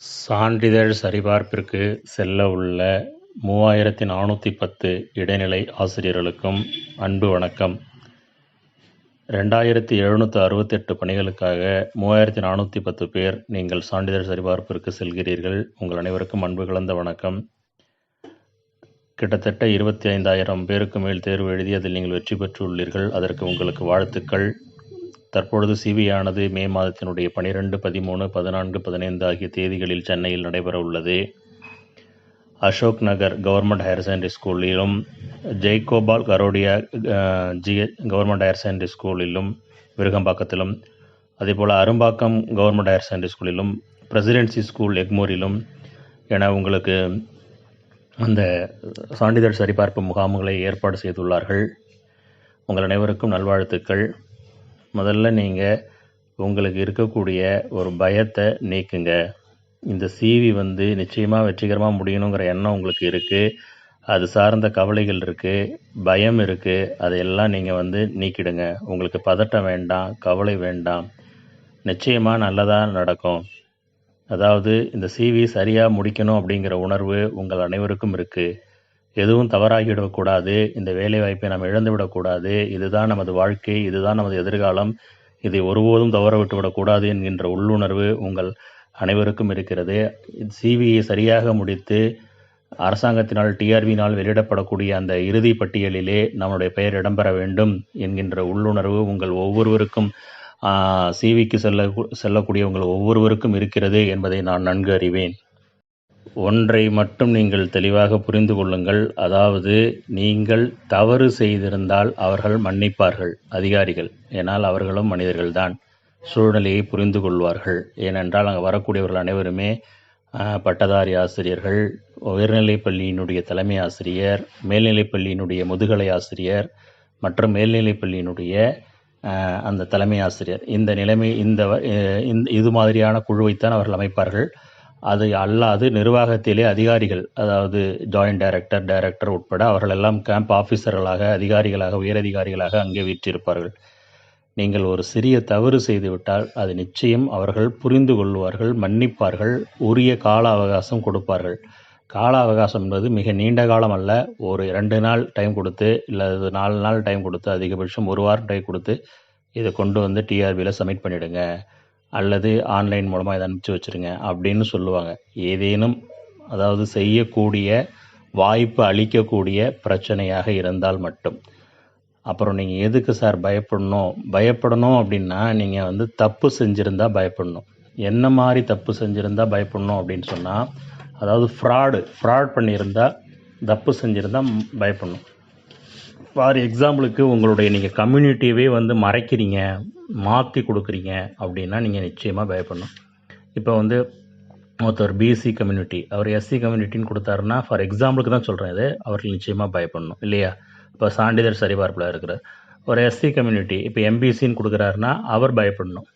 சான்றிதழ் சரிபார்ப்பிற்கு செல்ல உள்ள மூவாயிரத்தி நானூற்றி பத்து இடைநிலை ஆசிரியர்களுக்கும் அன்பு வணக்கம். ரெண்டாயிரத்தி எழுநூற்று அறுபத்தெட்டு பணிகளுக்காக மூவாயிரத்தி நானூற்றி பத்து பேர் நீங்கள் சான்றிதழ் சரிபார்ப்பிற்கு செல்கிறீர்கள். உங்கள் அனைவருக்கும் அன்பு கலந்த வணக்கம். கிட்டத்தட்ட இருபத்தி ஐந்தாயிரம் பேருக்கு மேல் தேர்வு எழுதி அதில் நீங்கள் வெற்றி பெற்று உள்ளீர்கள் அதற்கு உங்களுக்கு வாழ்த்துக்கள். தற்பொழுது சிபிஆனது மே மாதத்தினுடைய பனிரெண்டு பதிமூணு பதினான்கு பதினைந்து ஆகிய தேதிகளில் சென்னையில் நடைபெற உள்ளது Ashok Nagar government higher secondary ஸ்கூலிலும் Jaigopal Garodia G government higher secondary ஸ்கூலிலும் விருகம்பாக்கத்திலும் அதேபோல் அரும்பாக்கம் கவர்மெண்ட் ஹையர் செகண்டரி ஸ்கூலிலும் பிரசிடென்சி ஸ்கூல் எக்மோரிலும் என உங்களுக்கு அந்த சான்றிதழ் சரிபார்ப்பு முகாம்களை ஏற்பாடு செய்துள்ளார்கள். உங்கள் அனைவருக்கும் நல்வாழ்த்துக்கள். முதல்ல நீங்கள் உங்களுக்கு இருக்கக்கூடிய ஒரு பயத்தை நீக்குங்க. இந்த சிவி வந்து நிச்சயமாக வெற்றிகரமாக முடியணுங்கிற எண்ணம் உங்களுக்கு இருக்குது அது சார்ந்த கவலைகள் இருக்குது பயம் இருக்குது அதையெல்லாம் நீங்கள் வந்து நீக்கிடுங்க. உங்களுக்கு பதட்டம் வேண்டாம் கவலை வேண்டாம். நிச்சயமாக நல்லதாக நடக்கும். அதாவது இந்த சிவி சரியாக முடிக்கணும் அப்படிங்கிற உணர்வு உங்கள் அனைவருக்கும் இருக்குது எதுவும் தவறாகிவிடக்கூடாது. இந்த வேலை வாய்ப்பை நாம் இழந்து விடக்கூடாது இதுதான் நமது வாழ்க்கை இதுதான் நமது எதிர்காலம். இதை ஒருபோதும் தவற விட்டுவிடக்கூடாது என்கின்ற உள்ளுணர்வு உங்கள் அனைவருக்கும் இருக்கிறது. சிவியை சரியாக முடித்து அரசாங்கத்தினால் டிஆர்வினால் வெளியிடப்படக்கூடிய அந்த இறுதி பட்டியலிலே நம்முடைய பெயர் இடம்பெற வேண்டும் என்கின்ற உள்ளுணர்வு உங்கள் ஒவ்வொருவருக்கும் சிவிக்கு செல்ல செல்லக்கூடிய உங்கள் ஒவ்வொருவருக்கும் இருக்கிறது என்பதை நான் நன்கு அறிவேன். ஒன்றை மட்டும் நீங்கள் தெளிவாக புரிந்து கொள்ளுங்கள். அதாவது நீங்கள் தவறு செய்திருந்தால் அவர்கள் மன்னிப்பார்கள் அதிகாரிகள். ஏனால் அவர்களும் மனிதர்கள்தான். சூழ்நிலையை புரிந்து கொள்வார்கள். ஏனென்றால் அங்கே வரக்கூடியவர்கள் அனைவருமே பட்டதாரி ஆசிரியர்கள் உயர்நிலைப் பள்ளியினுடைய தலைமை ஆசிரியர் மேல்நிலைப் பள்ளியினுடைய முதுகலை ஆசிரியர் மற்றும் மேல்நிலைப் பள்ளியினுடைய அந்த தலைமை ஆசிரியர். இந்த நிலைமை இந்த இது மாதிரியான குழுவைத்தான் அவர்கள் அமைப்பார்கள். அது அல்லாது நிர்வாகத்திலே அதிகாரிகள் அதாவது ஜாயிண்ட் டைரக்டர் டைரக்டர் உட்பட அவர்கள் எல்லாம் கேம்ப் ஆஃபீஸர்களாக அதிகாரிகளாக உயரதிகாரிகளாக அங்கே வீற்றிருப்பார்கள். நீங்கள் ஒரு சிறிய தவறு செய்துவிட்டால் அது நிச்சயம் அவர்கள் புரிந்து கொள்வார்கள் மன்னிப்பார்கள் உரிய கால அவகாசம் கொடுப்பார்கள். கால அவகாசம் என்பது மிக நீண்ட காலம் அல்ல. ஒரு ரெண்டு நாள் டைம் கொடுத்து இல்லை நாலு நாள் டைம் கொடுத்து அதிகபட்சம் ஒரு வாரம் டைம் கொடுத்து இதை கொண்டு வந்து டிஆர்பியில் சப்மிட் பண்ணிவிடுங்க அல்லது ஆன்லைன் மூலமாக இதை அனுப்பிச்சி வச்சுருங்க அப்படின்னு சொல்லுவாங்க. ஏதேனும் அதாவது செய்யக்கூடிய வாய்ப்பு அளிக்கக்கூடிய பிரச்சனையாக இருந்தால் மட்டும். அப்புறம் நீங்கள் எதுக்கு சார் பயப்படணும்? பயப்படணும் அப்படின்னா நீங்கள் வந்து தப்பு செஞ்சுருந்தா பயப்படணும். என்ன மாதிரி தப்பு செஞ்சுருந்தா பயப்படணும் அப்படின்னு சொன்னால் அதாவது ஃப்ராடு ஃப்ராட் பண்ணியிருந்தால் தப்பு செஞ்சுருந்தால் பயப்படணும். ஃபார் எக்ஸாம்பிளுக்கு உங்களுடைய நீங்கள் கம்யூனிட்டியவே வந்து மறைக்கிறீங்க மாற்றி கொடுக்குறீங்க அப்படின்னா நீங்கள் நிச்சயமாக பயப்படணும். இப்போ வந்து ஒருத்தர் பிசி கம்யூனிட்டி அவர் எஸ்சி கம்யூனிட்டின்னு கொடுத்தாருன்னா ஃபார் எக்ஸாம்பிளுக்கு தான் சொல்கிறேன் இது அவர்கள் நிச்சயமாக பயப்படணும் இல்லையா? இப்போ சான்றிதழ் சரிபார்ப்பில் இருக்கிற ஒரு எஸ்சி கம்யூனிட்டி இப்போ எம்பிசின்னு கொடுக்குறாருன்னா அவர் பயப்படணும்.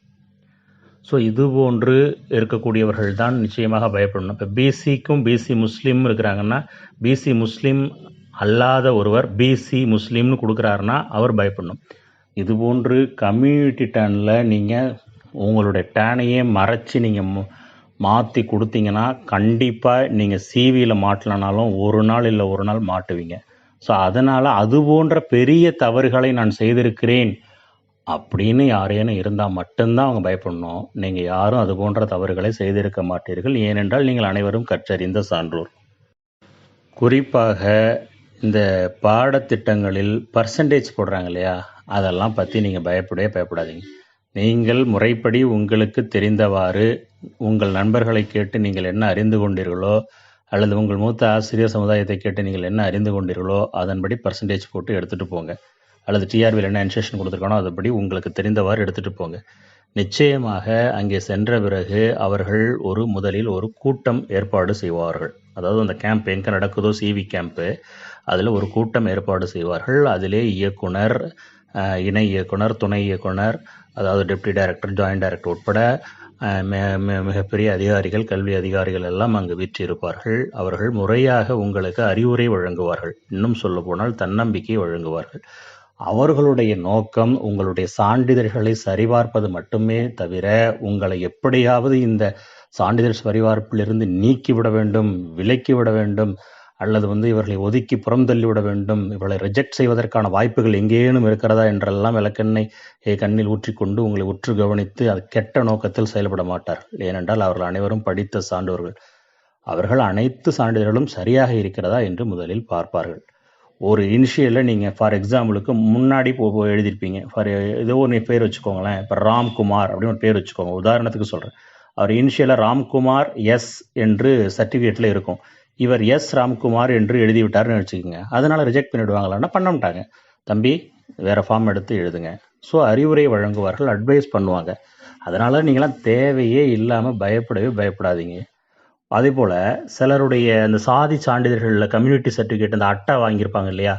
ஸோ இது போன்று இருக்கக்கூடியவர்கள் தான் நிச்சயமாக பயப்படணும். இப்போ பிசிக்கும் பிசி முஸ்லீம் இருக்கிறாங்கன்னா பிசி முஸ்லீம் அல்லாத ஒருவர் பிசி முஸ்லீம்னு கொடுக்குறாருன்னா அவர் பயப்படணும். இதுபோன்று கம்யூனிட்டி டேனில் நீங்கள் உங்களுடைய டேனையே மறைச்சி நீங்கள் மாற்றி கொடுத்தீங்கன்னா கண்டிப்பாக நீங்கள் சிவியில் மாட்டலனாலும் ஒரு நாள் இல்லை ஒரு நாள் மாட்டுவீங்க. ஸோ அதனால் அது போன்ற பெரிய தவறுகளை நான் செய்திருக்கிறேன் அப்படின்னு யாரேனும் இருந்தால் மட்டும்தான் அவங்க பயப்படணும். நீங்கள் யாரும் அது போன்ற தவறுகளை செய்திருக்க மாட்டீர்கள். ஏனென்றால் நீங்கள் அனைவரும் கற்றறிந்த சான்றோர். குறிப்பாக இந்த பாடத்திட்டங்களில் பர்சன்டேஜ் போடுறாங்க இல்லையா அதெல்லாம் பற்றி நீங்கள் பயப்படவே பயப்படாதீங்க. நீங்கள் முறைப்படி உங்களுக்கு தெரிந்தவாறு உங்கள் நண்பர்களை கேட்டு நீங்கள் என்ன அறிந்து கொண்டீர்களோ அல்லது உங்கள் மூத்த ஆசிரியர் சமுதாயத்தை கேட்டு நீங்கள் என்ன அறிந்து கொண்டீர்களோ அதன்படி பர்சன்டேஜ் போட்டு எடுத்துகிட்டு போங்க. அல்லது டிஆர்பியில் என்ன இன்ஸ்ட்ரக்ஷன் கொடுத்துருக்கானோ அதுபடி உங்களுக்கு தெரிந்தவாறு எடுத்துகிட்டு போங்க. நிச்சயமாக அங்கே சென்ற பிறகு அவர்கள் ஒரு முதலில் ஒரு கூட்டம் ஏற்பாடு செய்வார்கள். அதாவது அந்த கேம்ப் எங்கே நடக்குதோ சிவி கேம்ப்பு அதில் ஒரு கூட்டம் ஏற்பாடு செய்வார்கள். அதிலே இயக்குனர் இணை இயக்குனர் துணை இயக்குனர் அதாவது டெப்டி டைரக்டர் ஜாயின்ட் டைரக்டர் உட்பட மிகப்பெரிய அதிகாரிகள் கல்வி அதிகாரிகள் எல்லாம் அங்கு வீற்றிருப்பார்கள். அவர்கள் முறையாக உங்களுக்கு அறிவுரை வழங்குவார்கள். இன்னும் சொல்ல போனால் தன்னம்பிக்கை வழங்குவார்கள். அவர்களுடைய நோக்கம் உங்களுடைய சான்றிதழ்களை சரிபார்ப்பது மட்டுமே தவிர உங்களை எப்படியாவது இந்த சான்றிதழ் சரிபார்ப்பிலிருந்து நீக்கிவிட வேண்டும் விலக்கிவிட வேண்டும் அல்லது வந்து இவர்களை ஒதுக்கி புறம் தள்ளிவிட வேண்டும் இவர்களை ரிஜெக்ட் செய்வதற்கான வாய்ப்புகள் எங்கேனும் இருக்கிறதா என்றெல்லாம் விளக்கெண்ணை கண்ணில் ஊற்றிக்கொண்டு உங்களை உற்று கவனித்து அது கெட்ட நோக்கத்தில் செயல்பட மாட்டார்கள். ஏனென்றால் அவர்கள் அனைவரும் படித்த சான்றோர்கள். அவர்கள் அனைத்து சான்றிதழ்களும் சரியாக இருக்கிறதா என்று முதலில் பார்ப்பார்கள். ஒரு இனிஷியலில் நீங்கள் ஃபார் எக்ஸாம்பிளுக்கு முன்னாடி போ போ எழுதியிருப்பீங்க. ஃபார் ஏதோ ஒரு பேர் வச்சுக்கோங்களேன். இப்போ ராம்குமார் அப்படின்னு ஒரு பேர் வச்சுக்கோங்க. உதாரணத்துக்கு சொல்கிறேன் அவர் இனிஷியலாக ராம்குமார் எஸ் என்று சர்டிஃபிகேட்டில் இருக்கும். இவர் எஸ் ராம்குமார் என்று எழுதிவிட்டார்னு வச்சுக்கோங்க. அதனால் ரிஜெக்ட் பண்ணிவிடுவாங்களான்னா பண்ண மாட்டாங்க. தம்பி வேறு ஃபார்ம் எடுத்து எழுதுங்க. ஸோ அறிவுரை வழங்குவார்கள் அட்வைஸ் பண்ணுவாங்க. அதனால் நீங்களாம் தேவையே இல்லாமல் பயப்படவே பயப்படாதீங்க. அதே போல் சிலருடைய அந்த சாதி சான்றிதழ்களில் கம்யூனிட்டி சர்டிஃபிகேட் அந்த அட்டை வாங்கியிருப்பாங்க இல்லையா?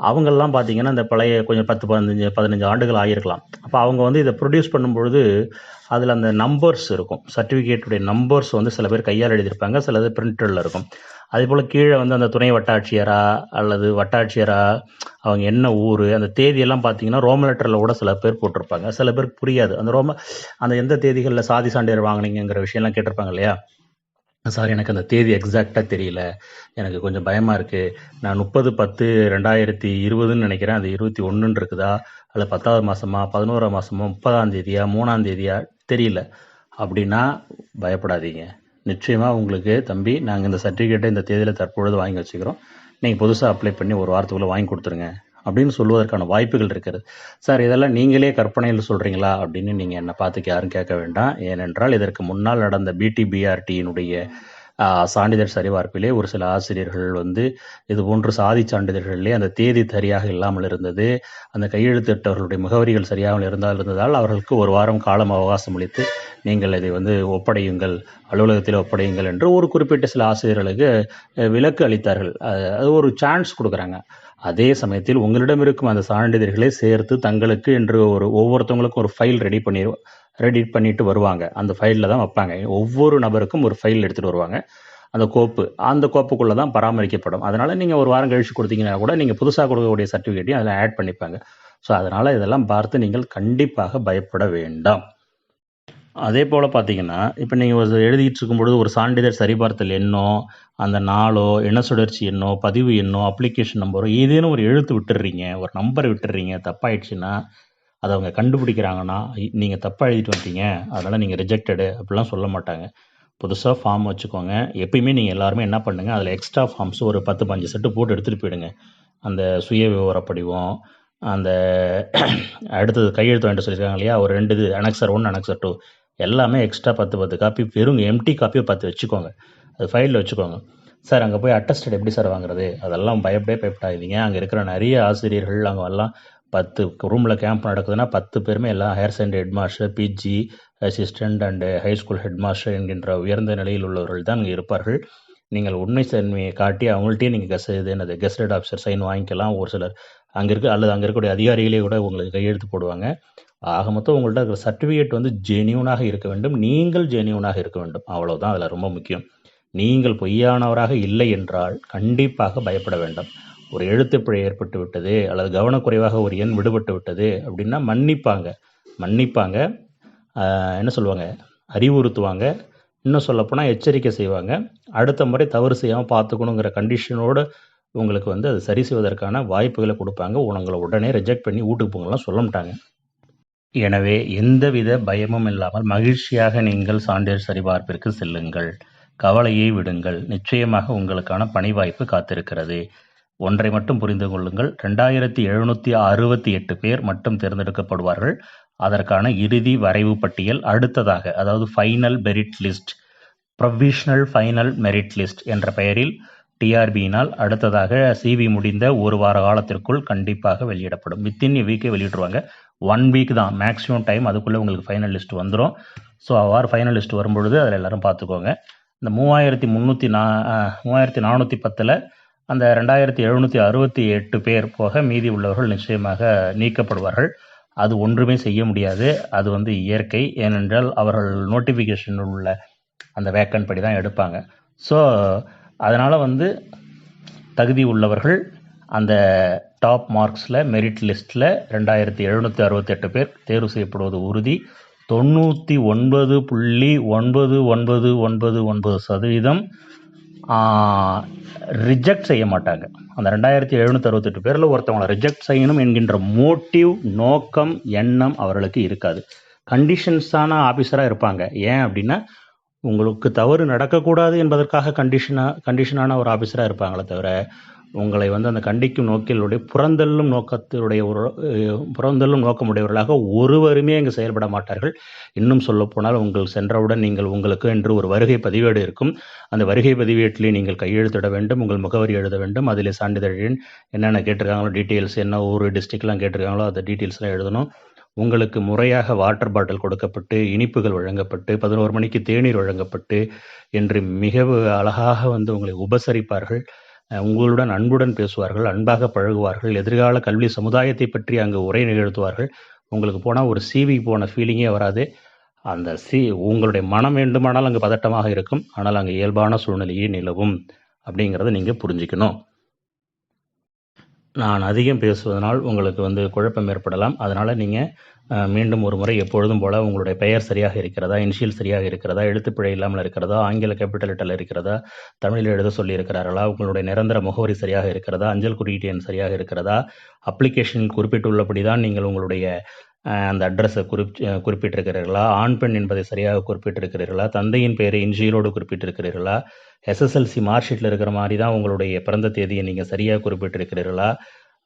அவங்கெல்லாம் பார்த்தீங்கன்னா இந்த பழைய கொஞ்சம் பத்து பதினஞ்சு பதினஞ்சு ஆண்டுகள் ஆகியிருக்கலாம். அப்போ அவங்க வந்து இதை ப்ரொடியூஸ் பண்ணும்பொழுது அதில் அந்த நம்பர்ஸ் இருக்கும். சர்டிஃபிகேட்டுடைய நம்பர்ஸ் வந்து சில பேர் கையால் எழுதியிருப்பாங்க சிலது பிரிண்டடில் இருக்கும். அதே போல் கீழே வந்து அந்த துணை வட்டாட்சியரா அல்லது வட்டாட்சியரா அவங்க என்ன ஊர் அந்த தேதியெல்லாம் பார்த்தீங்கன்னா ரோம லெட்டரில் கூட சில பேர் போட்டிருப்பாங்க. சில பேருக்கு புரியாது. அந்த ரோம அந்த எந்த தேதிகளில் சாதி சான்றிதழ் வாங்கினீங்கிற விஷயம்லாம் கேட்டிருப்பாங்க இல்லையா? சார் எனக்கு அந்த தேதி எக்ஸாக்டாக தெரியல. எனக்கு கொஞ்சம் பயமாக இருக்குது நான் முப்பது பத்து ரெண்டாயிரத்தி இருபதுன்னு நினைக்கிறேன். அது இருபத்தி ஒன்றுன்னு இருக்குதா? அல்ல பத்தாவது மாதமா பதினோரா மாதமா முப்பதாம் தேதியா மூணாம் தேதியா? தெரியல. அப்படின்னா பயப்படாதீங்க. நிச்சயமாக உங்களுக்கு தம்பி நாங்கள் இந்த சர்டிஃபிகேட்டை இந்த தேதியில் தற்பொழுது வாங்கி வச்சுக்கிறோம். நீங்கள் புதுசாக அப்ளை பண்ணி ஒரு வாரத்துக்குள்ளே வாங்கி கொடுத்துருங்க. அப்படின்னு சொல்லுவதற்கான வாய்ப்புகள் இருக்கிறது சார் இதெல்லாம் நீங்களே கற்பனையில் சொல்கிறீங்களா அப்படின்னு நீங்கள் என்னை பார்த்துக்க யாரும் கேட்க வேண்டாம். ஏனென்றால் இதற்கு முன்னால் நடந்த பிடிபிஆர்டியினுடைய சான்றிதழ் சரிபார்ப்பிலே ஒரு சில ஆசிரியர்கள் வந்து இது போன்று சாதி சான்றிதழ்களிலே அந்த தேதி சரியாக இல்லாமல் இருந்தது. அந்த கையெழுத்திட்டவர்களுடைய முகவரிகள் சரியாக இருந்தால் இருந்ததால் அவர்களுக்கு ஒரு வாரம் காலம் அவகாசம் அளித்து நீங்கள் இதை வந்து ஒப்படையுங்கள் அலுவலகத்தில் ஒப்படையுங்கள் என்று ஒரு குறிப்பிட்ட சில ஆசிரியர்களுக்கு விலக்கு அளித்தார்கள். அது அது ஒரு சான்ஸ் கொடுக்குறாங்க. அதே சமயத்தில் உங்களிடம் இருக்கும் அந்த சான்றிதழ்களை சேர்த்து தங்களுக்கு என்று ஒரு ஒவ்வொருத்தவங்களுக்கும் ஒரு ஃபைல் ரெடி பண்ணி ரெடி பண்ணிட்டு வருவாங்க. அந்த ஃபைலில் தான் வைப்பாங்க. ஒவ்வொரு நபருக்கும் ஒரு ஃபைல் எடுத்துகிட்டு வருவாங்க. அந்த கோப்பு அந்த கோப்புக்குள்ளே தான் பராமரிக்கப்படும். அதனால் நீங்கள் ஒரு வாரம் கழிச்சு கொடுத்தீங்கன்னா கூட நீங்கள் புதுசாக கொடுக்கக்கூடிய சர்டிஃபிகேட்டையும் அதில் ஆட் பண்ணிப்பாங்க. ஸோ அதனால் இதெல்லாம் பார்த்து நீங்கள் கண்டிப்பாக பயப்பட வேண்டாம். அதே போல் பார்த்தீங்கன்னா இப்போ நீங்கள் ஒரு எழுதிட்டு இருக்கும்பொழுது ஒரு சான்றிதழ் சரிபார்த்தல் எண்ணோ அந்த நாளோ எண்ண சுழற்சி எண்ணோ பதிவு எண்ணோ அப்ளிகேஷன் நம்பரோ ஏதேனும் ஒரு எழுத்து விட்டுடுறீங்க ஒரு நம்பர் விட்டுடுறீங்க தப்பாயிடுச்சுன்னா அதை அவங்க கண்டுபிடிக்கிறாங்கன்னா நீங்கள் தப்பாக எழுதிட்டு வந்துட்டீங்க அதனால் நீங்கள் ரிஜெக்டடு அப்படிலாம் சொல்ல மாட்டாங்க. புதுசாக ஃபார்ம் வச்சுக்கோங்க. எப்பயுமே நீங்கள் எல்லாருமே என்ன பண்ணுங்கள் அதில் எக்ஸ்ட்ரா ஃபார்ம்ஸ் ஒரு பத்து பஞ்சு செட்டு போட்டு எடுத்துகிட்டு போயிடுங்க. அந்த சுய விவர படிவம் அந்த அடுத்தது கையெழுத்து வாங்கிட்டு சொல்லியிருக்காங்க இல்லையா ஒரு ரெண்டு இது அனக்சர் ஒன் அனக்சர் டூ எல்லாமே எக்ஸ்ட்ரா பத்து பத்து காப்பி வெறும் எம்டி காப்பியை பத்து வச்சுக்கோங்க. அது ஃபைலில் வச்சுக்கோங்க. சார் அங்கே போய் அட்டஸ்டட் எப்படி சார் வாங்குறது? அதெல்லாம் பயப்படே பயப்படாதீங்க. அங்கே இருக்கிற நிறைய ஆசிரியர்கள் அங்கே எல்லாம் பத்து ரூமில் கேம்ப் நடக்குதுன்னா பத்து பேருமே எல்லாம் higher secondary head master PG assistant and high school head master என்கின்ற உயர்ந்த நிலையில் உள்ளவர்கள் தான் அங்கே இருப்பார்கள். நீங்கள் உண்மை தன்மையை காட்டி அவங்கள்ட்டயே நீங்கள் கெஸ் இது என்னது? கெஸ்டட் ஆஃபீஸர் சைன் வாங்கிக்கலாம். ஒரு சிலர் அங்கே இருக்க அல்லது அங்கே இருக்கக்கூடிய அதிகாரிகளே கூட உங்களுக்கு கையெழுத்து போடுவாங்க. ஆக மொத்தம் உங்கள்ட்ட இருக்கிற சர்டிஃபிகேட் வந்து ஜெனியூனாக இருக்க வேண்டும். நீங்கள் ஜெனியூனாக இருக்க வேண்டும். அவ்வளவுதான். அதில் ரொம்ப முக்கியம். நீங்கள் பொய்யானவராக இல்லை என்றால் கண்டிப்பாக பயப்பட வேண்டாம். ஒரு எழுத்துப்பிழை ஏற்பட்டு விட்டது அல்லது கவனக்குறைவாக ஒரு எண் விடுபட்டு விட்டது அப்படின்னா மன்னிப்பாங்க. மன்னிப்பாங்க. என்ன சொல்லுவாங்க? அறிவுறுத்துவாங்க. இன்னும் சொல்லப்போனால் எச்சரிக்கை செய்வாங்க. அடுத்த முறை தவறு செய்யாமல் பார்த்துக்கணுங்கிற கண்டிஷனோடு உங்களுக்கு வந்து அது சரி செய்வதற்கான வாய்ப்புகளை கொடுப்பாங்க. உங்களை உடனே ரிஜெக்ட் பண்ணி வீட்டுக்கு போங்கலாம் சொல்ல மாட்டாங்க. எனவே எந்தவித பயமும் இல்லாமல் மகிழ்ச்சியாக நீங்கள் சான்றிதழ் சரிபார்ப்பிற்கு செல்லுங்கள். கவலையை விடுங்கள். நிச்சயமாக உங்களுக்கான பணி வாய்ப்பு காத்திருக்கிறது. ஒன்றை மட்டும் புரிந்து கொள்ளுங்கள். ரெண்டாயிரத்தி எழுநூற்றி அறுபத்தி எட்டு பேர் மட்டும் தேர்ந்தெடுக்கப்படுவார்கள். அதற்கான இறுதி வரைவு பட்டியல் அடுத்ததாக அதாவது final merit list provisional final merit list என்ற பெயரில் டிஆர்பியினால் அடுத்ததாக சிவி முடிந்த ஒரு வார காலத்திற்குள் கண்டிப்பாக வெளியிடப்படும். வித்தின் வீக்கே வெளியிட்டுருவாங்க. ஒன் வீக் தான் மேக்ஸிமம் டைம் அதுக்குள்ளே உங்களுக்கு ஃபைனல் லிஸ்ட் வந்துடும் ஸோ அவ்வாறு ஃபைனல் லிஸ்ட் வரும்பொழுது அதில் எல்லாரும் பார்த்துக்கோங்க. இந்த மூவாயிரத்தி முந்நூற்றி நா மூவாயிரத்தி நானூற்றி பத்தில் அந்த ரெண்டாயிரத்தி எழுநூற்றி அறுபத்தி எட்டு பேர் போக மீதி உள்ளவர்கள் நிச்சயமாக நீக்கப்படுவார்கள். அது ஒன்றுமே செய்ய முடியாது. அது வந்து இயற்கை. ஏனென்றால் அவர்கள் நோட்டிஃபிகேஷன் உள்ள அந்த வேக்கன் படி தான் எடுப்பாங்க. ஸோ அதனால் வந்து தகுதி உள்ளவர்கள் அந்த டாப் மார்க்ஸில் மெரிட் லிஸ்ட்டில் ரெண்டாயிரத்தி எழுநூற்றி அறுபத்தெட்டு பேர் தேர்வு செய்யப்படுவது உறுதி. தொண்ணூற்றி ஒன்பது புள்ளி ஒன்பது ஒன்பது ஒன்பது ஒன்பது சதவீதம் ரிஜெக்ட் செய்ய மாட்டாங்க. அந்த ரெண்டாயிரத்தி எழுநூற்றி அறுபத்தெட்டு பேரில் ஒருத்தவங்களை ரிஜெக்ட் செய்யணும் என்கின்ற மோட்டிவ் நோக்கம் எண்ணம் அவர்களுக்கு இருக்காது. கண்டிஷன்ஸான ஆஃபீஸராக இருப்பாங்க. ஏன் அப்படின்னா உங்களுக்கு தவறு நடக்கக்கூடாது என்பதற்காக கண்டிஷனாக கண்டிஷனான ஒரு ஆஃபீஸராக இருப்பாங்களே தவிர உங்களை வந்து அந்த கண்டிக்கும் நோக்கிலுடைய புறந்தள்ளும் நோக்கத்தினுடைய ஒரு புறந்தள்ளும் நோக்கமுடையவர்களாக ஒருவருமே இங்கு செயல்பட மாட்டார்கள். இன்னும் சொல்லப்போனால் உங்கள் சென்றவுடன் நீங்கள் உங்களுக்கு என்று ஒரு வருகை பதிவேடு இருக்கும். அந்த வருகை பதிவேட்டிலே நீங்கள் கையெழுத்திட வேண்டும் உங்கள் முகவரி எழுத வேண்டும் அதில் சான்றிதழ் என்னென்ன கேட்டிருக்காங்களோ டீட்டெயில்ஸ் என்ன ஊர் டிஸ்ட்ரிக்ட்லாம் கேட்டிருக்காங்களோ அந்த டீட்டெயில்ஸ்லாம் எழுதணும். உங்களுக்கு முறையாக வாட்டர் பாட்டில் கொடுக்கப்பட்டு இனிப்புகள் வழங்கப்பட்டு பதினோரு மணிக்கு தேநீர் வழங்கப்பட்டு என்று மிக அழகாக வந்து உங்களை உபசரிப்பார்கள். உங்களுடன் அன்புடன் பேசுவார்கள் அன்பாக பழகுவார்கள் எதிர்கால கல்வி சமுதாயத்தை பற்றி அங்கு உரை நிகழ்த்துவார்கள். உங்களுக்கு போனால் ஒரு சிவி போன ஃபீலிங்கே வராது. அந்த சி உங்களுடைய மனம் வேண்டுமானால் அங்கு பதட்டமாக இருக்கும். ஆனால் அங்கே இயல்பான சூழ்நிலையே நிலவும். அப்படிங்கிறத நீங்கள் புரிஞ்சுக்கணும். நான் அதிகம் பேசுவதனால் உங்களுக்கு வந்து குழப்பம் ஏற்படலாம். அதனால் நீங்கள் மீண்டும் ஒரு முறை எப்பொழுதும் போல் உங்களுடைய பெயர் சரியாக இருக்கிறதா இனிஷியல் சரியாக இருக்கிறதா எழுத்துப்பிழை இல்லாமல் இருக்கிறதா ஆங்கில கேபிட்டல் லெட்டரில் இருக்கிறதா தமிழில் எழுத சொல்லியிருக்கிறார்களா உங்களுடைய நிரந்தர முகவரி சரியாக இருக்கிறதா அஞ்சல் குறியீட்டு எண் சரியாக இருக்கிறதா அப்ளிகேஷனில் குறிப்பிட்டுள்ளபடி தான் நீங்கள் உங்களுடைய அந்த அட்ரஸை குறிப் குறிப்பிட்டிருக்கிறீர்களா? ஆண் பெண் என்பதை சரியாக குறிப்பிட்டிருக்கிறீர்களா? தந்தையின் பெயரை இன்ஜியலோடு குறிப்பிட்டிருக்கிறீர்களா? எஸ்எஸ்எல்சி மார்க் ஷீட்டில் இருக்கிற மாதிரி தான் உங்களுடைய பிறந்த தேதியை நீங்கள் சரியாக குறிப்பிட்டிருக்கிறீர்களா?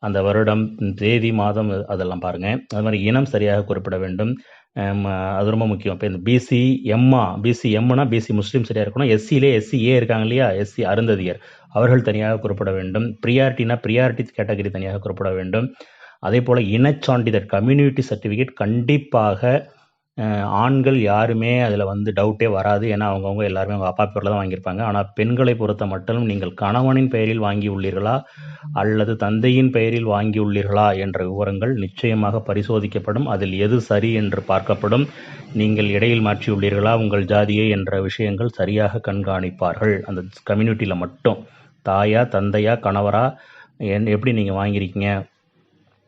அந்த வருடம் தேதி மாதம் அதெல்லாம் பாருங்கள் அது மாதிரி இனம் சரியாக குறிப்பிட வேண்டும். அது ரொம்ப முக்கியம். இப்போ இந்த பிசி எம்மா பிசி எம்னா பிசி முஸ்லீம் சரியாக இருக்கணும். எஸ்சிலே எஸ்சிஏ இருக்காங்க இல்லையா? எஸ்சி அருந்ததியர். அவர்கள் தனியாக குறிப்பிட வேண்டும். ப்ரியாரிட்டினா ப்ரியாரிட்டி கேட்டகரி தனியாக குறிப்பிட வேண்டும். அதே போல் இனச்சான்றிதழ் கம்யூனிட்டி சர்டிஃபிகேட் கண்டிப்பாக ஆண்கள் யாருமே அதில் வந்து டவுட்டே வராது. ஏன்னா அவங்கவுங்க எல்லாருமே அவங்க அப்பா பேரில் தான் வாங்கியிருப்பாங்க. ஆனால் பெண்களை பொறுத்த மட்டும் நீங்கள் கணவனின் பெயரில் வாங்கி உள்ளீர்களா அல்லது தந்தையின் பெயரில் வாங்கி உள்ளீர்களா என்ற விவரங்கள் நிச்சயமாக பரிசோதிக்கப்படும். அதில் எது சரி என்று பார்க்கப்படும். நீங்கள் இடையில் மாற்றியுள்ளீர்களா? உங்கள் ஜாதியை என்ற விஷயங்கள் சரியாக கண்காணிப்பார்கள். அந்த கம்யூனிட்டியில் மட்டும். தாயா தந்தையா கணவரா என் எப்படி நீங்கள் வாங்கியிருக்கீங்க?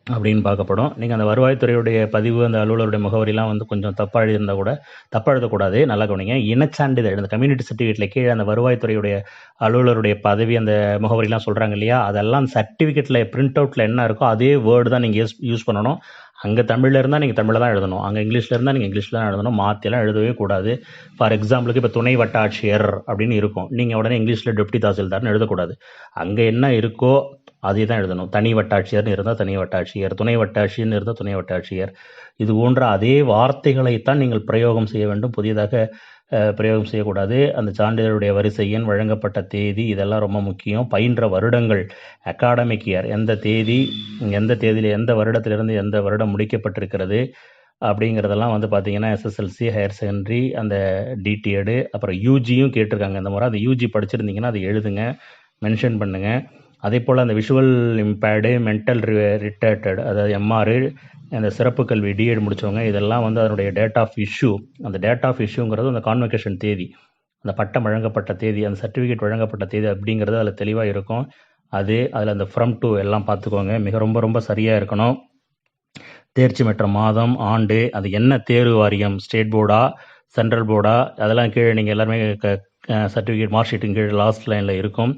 அப்படின்னு பார்க்கப்படும். நீங்கள் அந்த வருவாய்த்துறையுடைய பதிவு அந்த அலுவலருடைய முகவரிலாம் வந்து கொஞ்சம் தப்பாக எழுதியிருந்தால் கூட தப்பாக எழுதக்கூடாது. நல்லா கவனிங்க. இனச்சான்றிதழ் அந்த கம்யூனிட்டி சர்டிஃபிகேட்டில் கீழே அந்த வருவாய்த்துறையுடைய அலுவலருடைய பதவி அந்த முகவரிலாம் சொல்கிறாங்க இல்லையா? அதெல்லாம் சர்டிஃபிகேட்டில் பிரிண்ட் அவுட்டில் என்ன இருக்கோ அதே வேர்டு தான் நீங்கள் யூஸ் யூஸ் பண்ணணும். அங்கே தமிழில் இருந்தால் நீங்கள் தமிழில் தான் எழுதணும். அங்கே இங்கிலீஷில் இருந்தால் நீங்கள் இங்கிலீஷில் தான் எழுதணும். மாற்றியெல்லாம் எழுதவே கூடாது. ஃபார் எக்ஸாம்பிளுக்கு இப்போ துணை வட்டாட்சியர் அப்படின்னு இருக்கும். நீங்கள் உடனே இங்கிலீஷில் டெப்டி தாசில்தார்னு எழுதக்கூடாது. அங்கே என்ன இருக்கோ அதே தான் எழுதணும். தனி வட்டாட்சியர்னு இருந்தால் தனி வட்டாட்சியர் துணை வட்டாட்சியர்னு இருந்தால் துணை வட்டாட்சியர். இது போன்ற அதே வார்த்தைகளைத்தான் நீங்கள் பிரயோகம் செய்ய வேண்டும். புதியதாக பிரயோகம் செய்யக்கூடாது. அந்த சான்றிதழுடைய வரிசை எண் வழங்கப்பட்ட தேதி இதெல்லாம் ரொம்ப முக்கியம். பயின்ற வருடங்கள். Academic year. எந்த தேதி எந்த தேதியில் எந்த வருடத்திலிருந்து எந்த வருடம் முடிக்கப்பட்டிருக்கிறது அப்படிங்கிறதெல்லாம் வந்து பார்த்தீங்கன்னா எஸ்எஸ்எல்சி ஹையர் செகண்டரி அந்த டிடிஎடு அப்புறம் யூஜியும் கேட்டிருக்காங்க. இந்த முறை அந்த யூஜி படிச்சிருந்தீங்கன்னா அதை எழுதுங்க மென்ஷன் பண்ணுங்கள் அதே போல் அந்த விஷுவல் இம்பேர்டு மென்டல் ரிட்டேட்டட் அதாவது எம்ஆர்ஏ அந்த சிறப்பு கல்வி டிஎட் முடித்தவங்க இதெல்லாம் வந்து அதனுடைய டேட் ஆஃப் இஷ்யூ அந்த டேட் ஆஃப் இஷ்யூங்கிறது அந்த கான்வெகேஷன் தேதி அந்த பட்டம் வழங்கப்பட்ட தேதி அந்த சர்டிஃபிகேட் வழங்கப்பட்ட தேதி அப்படிங்கிறது அதில் தெளிவாக இருக்கும். அது அதில் அந்த ஃப்ரம் டு எல்லாம் பார்த்துக்கோங்க. மிக ரொம்ப ரொம்ப சரியாக இருக்கணும். தேர்ச்சி பெற்ற மாதம் ஆண்டு அது என்ன தேர்வு வாரியம்? ஸ்டேட் போர்டா? சென்ட்ரல் போர்டா? அதெல்லாம் கீழே நீங்கள் எல்லாருமே சர்டிஃபிகேட் மார்க் ஷீட்டின் கீழே லாஸ்ட் லைனில் இருக்கும்.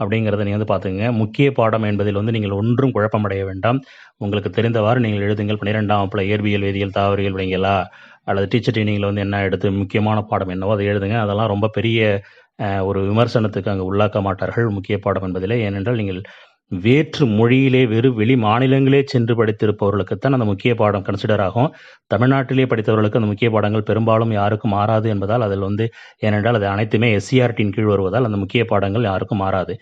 அப்படிங்கிறத நீங்கள் வந்து பார்த்துங்க முக்கிய பாடம் என்பதில் வந்து நீங்கள் ஒன்றும் குழப்பமடைய வேண்டாம். உங்களுக்கு தெரிந்தவாறு நீங்கள் எழுதுங்கள். பன்னிரெண்டாம் வகுப்பில் இயற்பியல் வேதியியல் தாவரியல் விளங்கியலா அல்லது டீச்சர் ட்ரைனிங்கில் வந்து என்ன எடுத்து முக்கியமான பாடம் என்னவோ அதை எழுதுங்க. அதெல்லாம் ரொம்ப பெரிய ஒரு விமர்சனத்துக்கு அங்கே உள்ளாக்க மாட்டார்கள். முக்கிய பாடம் என்பதில். ஏனென்றால் நீங்கள் வேற்று மொழியிலே வெறும் வெளி மாநிலங்களே சென்று படித்திருப்பவர்களுக்குத்தான் அந்த முக்கிய பாடம் கன்சிடர் ஆகும். தமிழ்நாட்டிலே படித்தவர்களுக்கு அந்த முக்கிய பாடங்கள் பெரும்பாலும் யாருக்கும் மாறாது என்பதால் அதில் வந்து ஏனென்றால் அது அனைத்துமே எஸ்சிஆர்டியின் கீழ் வருவதால் அந்த முக்கிய பாடங்கள் யாருக்கும் மாறாது.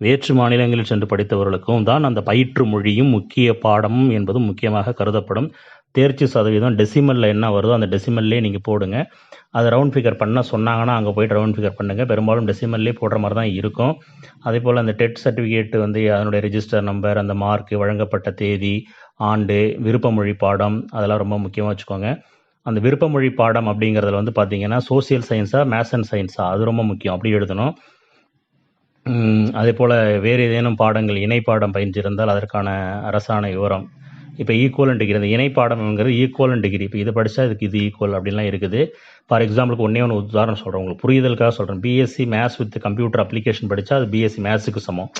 வேற்று மாநிலங்களில் சென்று படித்தவர்களுக்கும் தான் அந்த பயிற்று மொழியும் முக்கிய பாடமும் என்பதும் முக்கியமாக கருதப்படும். தேர்ச்சி சதவீதம் டெசிமலில் என்ன வருதோ அந்த டெசிமல்லே நீங்கள் போடுங்க. அதை ரவுண்ட் ஃபிகர் பண்ண சொன்னாங்கன்னா அங்கே போயிட்டு ரவுண்ட் ஃபிகர் பண்ணுங்கள் பெரும்பாலும் டெசிமல்லே போடுற மாதிரி தான் இருக்கும். அதே போல் அந்த டெட் சர்டிஃபிகேட் வந்து அதனுடைய ரிஜிஸ்டர் நம்பர் அந்த மார்க் வழங்கப்பட்ட தேதி ஆண்டு விருப்பமொழி பாடம் அதெல்லாம் ரொம்ப முக்கியமாக வச்சுக்கோங்க. அந்த விருப்பமொழி பாடம் அப்படிங்கிறதுல வந்து பார்த்தீங்கன்னா சோசியல் சயின்ஸா மேத்ஸ் அண்ட் சயின்ஸா அது ரொம்ப முக்கியம். அப்படி எழுதணும். அதே போல் வேறு ஏதேனும் பாடங்கள் இணை பாடம் பயின்றிருந்தால் அதற்கான அரசாணை விவரம் இப்போ ஈக்குவல் டிகிரி அந்த இணைப்பாடம்ங்கிறது ஈக்குவல் டிகிரி இப்போ இதை படித்தா இதுக்கு இது ஈக்குவல் அப்படின்லாம் இருக்குது. ஃபார் எக்ஸாம்பிளுக்கு ஒன்றே ஒன்று உதாரணம் சொல்கிறேன் உங்களுக்கு. புரியுதலுக்காக சொல்கிறேன் BSc maths with computer application படித்தா அது பிஎஸ்சி மேத்ஸுக்கு சமம்.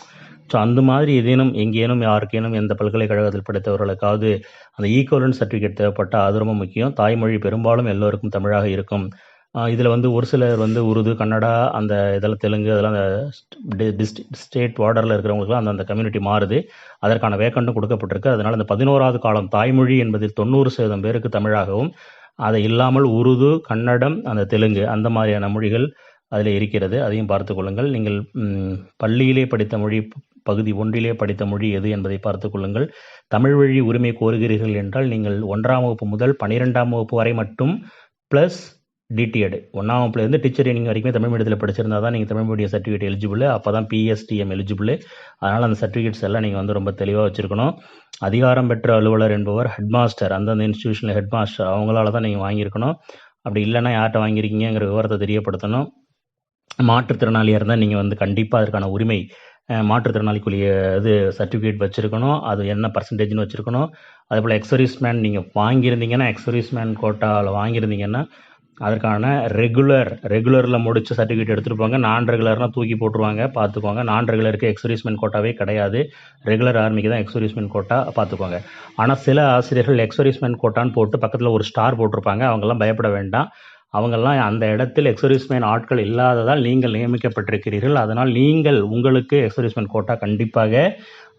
ஸோ அந்த மாதிரி ஏதேனும் எங்கேனும் யாருக்கேனும் எந்த பல்கலைக்கழகத்தில் படித்தவர்களுக்காவது அந்த ஈக்குவலன்ட் சர்டிஃபிகேட் தேவைப்பட்டால் அது ரொம்ப முக்கியம். தாய்மொழி பெரும்பாலும் எல்லோருக்கும் தமிழாக இருக்கும். இதில் வந்து ஒரு சிலர் வந்து உருது கன்னடா அந்த இதெல்லாம் தெலுங்கு அதெல்லாம் அந்த ஸ்டேட் பார்டரில் இருக்கிறவங்களுக்குலாம் அந்த அந்த கம்யூனிட்டி மாறுது. அதற்கான வேக்கண்டும் கொடுக்கப்பட்டிருக்கு. அதனால் அந்த பதினோராவது காலம் தாய்மொழி என்பதில் தொண்ணூறு சதவீதம் பேருக்கு தமிழாகவும் அதை இல்லாமல் உருது கன்னடம் அந்த தெலுங்கு அந்த மாதிரியான மொழிகள் அதில் இருக்கிறது. அதையும் பார்த்து கொள்ளுங்கள். நீங்கள் பள்ளியிலே படித்த மொழி பகுதி ஒன்றிலே படித்த மொழி எது என்பதை பார்த்து கொள்ளுங்கள். தமிழ் வழி உரிமை கோருகிறீர்கள் என்றால் நீங்கள் ஒன்றாம் வகுப்பு முதல் பனிரெண்டாம் வகுப்பு வரை மட்டும் ப்ளஸ் டிடிஎட் ஒன்றாம் வகுப்புலேருந்து டீச்சர் ட்ரைனிங் வரைக்குமே தமிழ் மீடியத்தில் படிச்சிருந்தா தான் நீங்கள் தமிழ் மீடியம் சர்டிஃபிகேட் எலிஜிபிள் அப்போ தான் பிஎஸ்டிஎம் எலிஜிபிள் அதனால் அந்த சர்டிஃபிகேட்ஸ் எல்லாம் நீங்கள் வந்து ரொம்ப தெளிவாக வச்சுருக்கணும். அதிகாரம் பெற்ற அலுவலர் என்பவர் ஹெட் மாஸ்டர் அந்தந்த இன்ஸ்டியூஷனில் ஹெட் மாஸ்டர் அவங்களால தான் நீங்கள் வாங்கியிருக்கணும். அப்படி இல்லைன்னா யார்கிட்ட வாங்கியிருக்கீங்கிற விவரத்தை தெரியப்படுத்தணும். மாற்றுத்திறனாளியாக இருந்தால் நீங்கள் வந்து கண்டிப்பாக அதற்கான உரிமை மாற்றுத்திறனாளிக்குரிய இது சர்டிஃபிகேட் வச்சுருக்கணும். அது என்ன பர்சன்டேஜ்னு வச்சுருக்கணும். அதே போல் எக்ஸர்வீஸ் மேன் நீங்கள் வாங்கியிருந்தீங்கன்னா எக்ஸரிஸ்மேன் மேன் கோட்டாவில் வாங்கியிருந்தீங்கன்னா அதற்கான ரெகுலர் ரெகுலரில் முடிச்ச சர்டிஃபிகேட் எடுத்துகிட்டு போங்க நான் ரெகுலர்னால் தூக்கி போட்டுருவாங்க பார்த்துக்கோங்க. நான் ரெகுலருக்கு எக்ஸர்வீஸ்மெண்ட் கோட்டாவே கிடையாது. ரெகுலர் ஆர்மிக்கு தான் எக்ஸர்வீஸ்மெண்ட் கோட்டா பார்த்துக்கோங்க. ஆனால் சில ஆசிரியர்கள் எக்ஸர்வீஸ்மெண்ட் கோட்டான்னு போட்டு பக்கத்தில் ஒரு ஸ்டார் போட்டிருப்பாங்க. அவங்கெல்லாம் பயப்பட வேண்டாம். அவங்கெல்லாம் அந்த இடத்தில் எக்ஸர்வீஸ்மெண்ட் ஆட்கள் இல்லாததால் நீங்கள் நியமிக்கப்பட்டிருக்கிறீர்கள். அதனால் நீங்கள் உங்களுக்கு எக்ஸர்வீஸ்மெண்ட் கோட்டா கண்டிப்பாக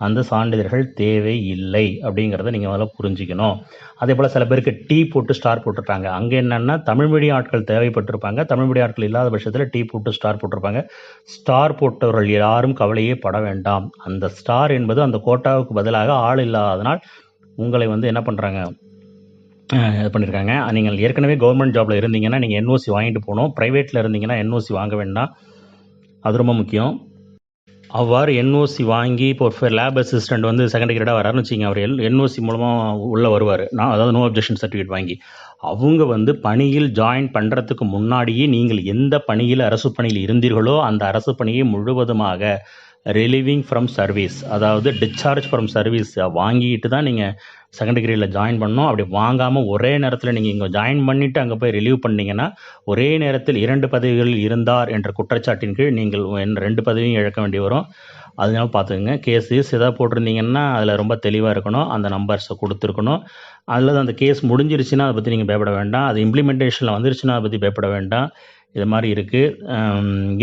அந்த சான்றிதழ்கள் தேவை இல்லை அப்படிங்கிறத நீங்கள் முதல்ல புரிஞ்சுக்கணும். அதே போல் சில பேருக்கு டீ போட்டு ஸ்டார் போட்டிருப்பாங்க அங்கே என்னென்னா தமிழ் மீடிய ஆட்கள் தேவைப்பட்டிருப்பாங்க. தமிழ் மீடிய ஆட்கள் இல்லாத பட்சத்தில் டீ போட்டு ஸ்டார் போட்டிருப்பாங்க. ஸ்டார் போட்டவர்கள் யாரும் கவலையே பட வேண்டாம். அந்த ஸ்டார் என்பது அந்த கோட்டாவுக்கு பதிலாக ஆள் இல்லாததனால் உங்களை வந்து என்ன பண்ணுறாங்க பண்ணியிருக்காங்க நீங்கள் ஏற்கனவே கவர்மெண்ட் ஜாபில் இருந்தீங்கன்னா நீங்கள் என்ஓசி வாங்கிட்டு போகணும். ப்ரைவேட்டில் இருந்தீங்கன்னா என்ஓசி வாங்க வேண்டாம். அது ரொம்ப முக்கியம். அவ்வாறு என்ஓசி வாங்கி இப்போ ஒரு லேப் அசிஸ்டண்ட் வந்து செகண்ட் கிரேடாக வராருன்னு வச்சிங்க அவர் எல் என்ஓசி மூலமாக உள்ளே வருவார். நான் அதாவது நோ அப்ஜெக்ஷன் சர்டிஃபிகேட் வாங்கி. அவங்க வந்து பணியில் ஜாயின் பண்ணுறதுக்கு முன்னாடியே நீங்கள் எந்த பணியில் அரசு பணியில் இருந்தீர்களோ அந்த அரசு பணியை முழுவதுமாக ரிலீவிங் ஃப்ரம் சர்வீஸ் அதாவது டிஸ்சார்ஜ் ஃப்ரம் சர்வீஸ் வாங்கிட்டு தான் நீங்கள் செகண்ட் கிரேடில் ஜாயின் பண்ணணும். அப்படி வாங்காமல் ஒரே நேரத்தில் நீங்கள் இங்கே ஜாயின் பண்ணிவிட்டு அங்கே போய் ரிலீவ் பண்ணிங்கன்னா ஒரே நேரத்தில் இரண்டு பதவிகளில் இருந்தார் என்ற குற்றச்சாட்டின் கீழ் நீங்கள் என் ரெண்டு பதவியும் இழக்க வேண்டி வரும். அதனால பார்த்துக்கங்க கேஸ் எதாவது போட்டிருந்தீங்கன்னா அதில் ரொம்ப தெளிவாக இருக்கணும். அந்த நம்பர்ஸை கொடுத்துருக்கணும். அல்லது அந்த கேஸ் முடிஞ்சிருச்சுன்னா அதை பற்றி நீங்கள் பயப்பட வேண்டாம். அது இம்ப்ளிமெண்டேஷனில் வந்துருச்சுன்னா அதை பற்றி பயப்பட வேண்டாம். இது மாதிரி இருக்குது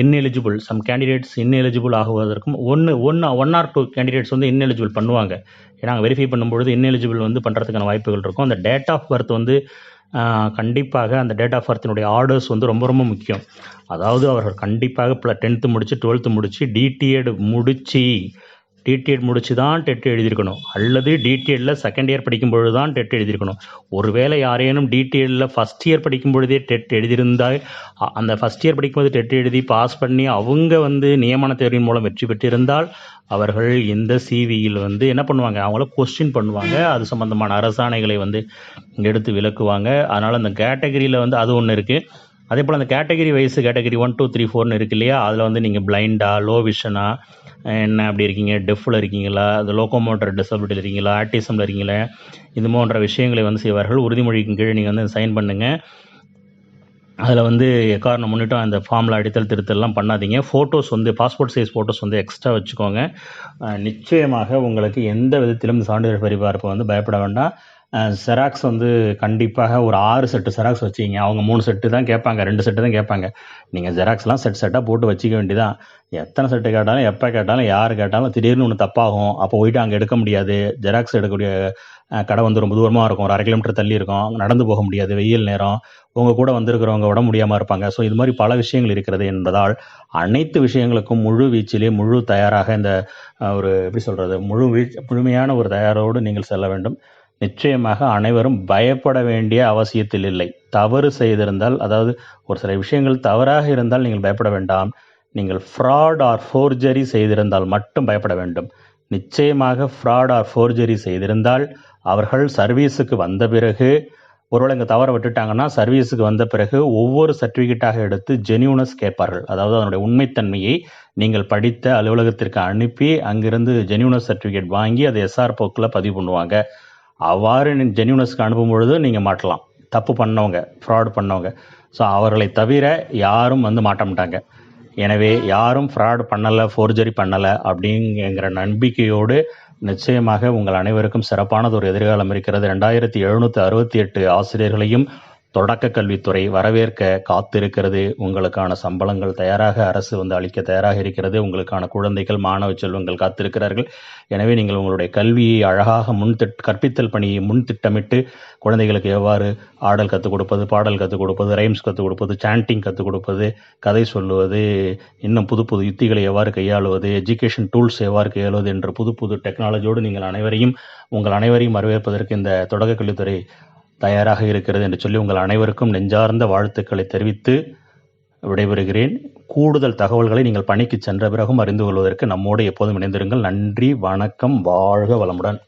இன்எலிஜிபிள் சம் கேண்டிடேட்ஸ் இன்எலிஜிபிள் ஆகுவதற்கும் ஒன்று ஒன்று ஒன் ஆர் டூ கேண்டிடேட்ஸ் வந்து இன்எலிஜிபிள் பண்ணுவாங்க. ஏன்னா வெரிஃபை பண்ணும்பொழுது இன்எலிஜிபிள் வந்து பண்ணுறதுக்கான வாய்ப்புகள் இருக்கும். அந்த டேட் ஆஃப் பர்த் வந்து கண்டிப்பாக அந்த டேட் ஆஃப் பர்த்தினுடைய ஆர்டர்ஸ் வந்து ரொம்ப ரொம்ப முக்கியம். அதாவது அவர்கள் கண்டிப்பாக ப்ள டென்த்து முடித்து டுவெல்த்து முடித்து டிடிஎட் முடித்து டிடிஎட் முடிச்சு தான் டெட் எழுதியிருக்கணும். அல்லது டிடிஎட்டில் செகண்ட் இயர் படிக்கும் பொழுது தான் டெட் எழுதியிருக்கணும். ஒருவேளை யாரேனும் டிடிஎட்டில் ஃபஸ்ட் இயர் படிக்கும் பொழுதே டெட் எழுதியிருந்தால் அந்த ஃபஸ்ட் இயர் படிக்கும்போது டெட் எழுதி பாஸ் பண்ணி அவங்க வந்து நியமன தேர்வின் மூலம் வெற்றி பெற்றிருந்தால் அவர்கள் இந்த சிவியில் வந்து என்ன பண்ணுவாங்க? அவங்கள கொஸ்டின் பண்ணுவாங்க. அது சம்பந்தமான அரசாணைகளை வந்து எடுத்து விளக்குவாங்க. அதனால் அந்த கேட்டகரியில் வந்து அது ஒன்று இருக்குது அதே போல் அந்த category wise category one two three ஃபோர்னு இருக்கு இல்லையா? அதில் வந்து நீங்கள் பிளைண்டா லோ விஷனா என்ன அப்படி இருக்கீங்க? டெஃபில் இருக்கீங்களா? அது லோக்கோமோட்டர் டிசபிலிட்டியில் இருக்கீங்களா? ஆர்டிசமில் இருக்கீங்களா? இது போன்ற விஷயங்களை வந்து செய்வார்கள். உறுதிமொழிக்கு கீழே நீங்கள் வந்து சைன் பண்ணுங்கள் அதில் வந்து எக்காரணம் முன்னிட்டும் அந்த ஃபார்மில் அடித்தல் திருத்தல்லாம் பண்ணாதீங்க. ஃபோட்டோஸ் வந்து பாஸ்போர்ட் சைஸ் ஃபோட்டோஸ் வந்து எக்ஸ்ட்ரா வச்சுக்கோங்க. நிச்சயமாக உங்களுக்கு எந்த விதத்திலும் சான்றிதழ் பரிபார்ப்பு வந்து பயப்பட வேண்டாம். செராக்ஸ் வந்து கண்டிப்பாக ஒரு ஆறு செட்டு செராக்ஸ் வச்சிங்க அவங்க மூணு செட்டு தான் கேட்பாங்க. ரெண்டு செட்டு தான் கேட்பாங்க. நீங்கள் ஜெராக்ஸ்லாம் செட் செட்டாக போட்டு வச்சிக்க வேண்டியதான் எத்தனை செட்டு கேட்டாலும் எப்போ கேட்டாலும் யார் கேட்டாலும் திடீர்னு ஒன்று தப்பாகும். அப்போ போயிட்டு அங்கே எடுக்க முடியாது. ஜெராக்ஸ் எடுக்கக்கூடிய கடை வந்து ரொம்ப தூரமாக இருக்கும். ஒரு அரை கிலோமீட்டர் தள்ளி இருக்கும். நடந்து போக முடியாது. வெயில் நேரம். உங்கள் கூட வந்திருக்கிறவங்க உடம்பு முடியாமல் இருப்பாங்க. ஸோ இது மாதிரி பல விஷயங்கள் இருக்கிறது என்பதால் அனைத்து விஷயங்களுக்கும் முழு வீச்சிலே முழு தயாராக இந்த ஒரு எப்படி சொல்கிறது முழு வீ முழுமையான ஒரு தயாரோடு நீங்கள் செல்ல வேண்டும். நிச்சயமாக அனைவரும் பயப்பட வேண்டிய அவசியத்தில் இல்லை. தவறு செய்திருந்தால் அதாவது ஒரு சில விஷயங்கள் தவறாக இருந்தால் நீங்கள் பயப்பட வேண்டாம். நீங்கள் ஃப்ராட் ஆர் ஃபோர்ஜரி செய்திருந்தால் மட்டும் பயப்பட வேண்டும். நிச்சயமாக ஃப்ராட் ஆர் ஃபோர்ஜரி செய்திருந்தால் அவர்கள் சர்வீஸுக்கு வந்த பிறகு ஒருவேளை இங்கே தவற விட்டுட்டாங்கன்னா சர்வீஸுக்கு வந்த பிறகு ஒவ்வொரு சர்டிஃபிகேட்டாக எடுத்து ஜெனியூனஸ் கேட்பார்கள். அதாவது அதனுடைய உண்மைத்தன்மையை நீங்கள் படித்த அலுவலகத்திற்கு அனுப்பி அங்கிருந்து ஜெனியூனஸ் சர்டிஃபிகேட் வாங்கி அதை எஸ்ஆர் போக்கில் பதிவு பண்ணுவாங்க. அவ்வாறு ஜென்யூனஸ்க்கு அனுப்பும் பொழுது நீங்கள் மாட்டலாம் தப்பு பண்ணவங்க ஃப்ராட் பண்ணவங்க. ஸோ அவர்களை தவிர யாரும் வந்து மாட்ட மாட்டாங்க. எனவே யாரும் ஃப்ராட் பண்ணலை ஃபோர்ஜரி பண்ணலை அப்படிங்கிற நம்பிக்கையோடு நிச்சயமாக உங்கள் அனைவருக்கும் சிறப்பானது ஒரு எதிர்காலம் இருக்கிறது. ரெண்டாயிரத்தி எழுநூற்றி அறுபத்தி எட்டு ஆசிரியர்களையும் தொடக்க கல்வித்துறை வரவேற்க காத்திருக்கிறது. உங்களுக்கான சம்பளங்கள் தயாராக அரசு வந்து அளிக்க தயாராக இருக்கிறது. உங்களுக்கான குழந்தைகள் மாணவ செல்வங்கள் காத்திருக்கிறார்கள். எனவே நீங்கள் உங்களுடைய கல்வியை அழகாக முன் கற்பித்தல் பணியை முன் திட்டமிட்டு குழந்தைகளுக்கு எவ்வாறு ஆடல் கற்றுக் கொடுப்பது பாடல் கற்றுக் கொடுப்பது ரைம்ஸ் கற்றுக் கொடுப்பது சாண்டிங் கற்றுக் கொடுப்பது கதை சொல்லுவது இன்னும் புது புது யுத்திகளை எவ்வாறு கையாளுவது எஜுகேஷன் டூல்ஸ் எவ்வாறு கையாளுவது என்ற புது புது டெக்னாலஜியோடு நீங்கள் அனைவரையும் உங்கள் அனைவரையும் வரவேற்பதற்கு இந்த தொடக்க கல்வித்துறை தயாராக இருக்கிறது என்று சொல்லி உங்கள் அனைவருக்கும் நெஞ்சார்ந்த வாழ்த்துக்களை தெரிவித்து விடைபெறுகிறேன். கூடுதல் தகவல்களை நீங்கள் பணிக்கு சென்ற பிறகும் அறிந்து கொள்வதற்கு நம்மோடு எப்போதும் இணைந்திருங்கள். நன்றி வணக்கம் வாழ்க வளமுடன்.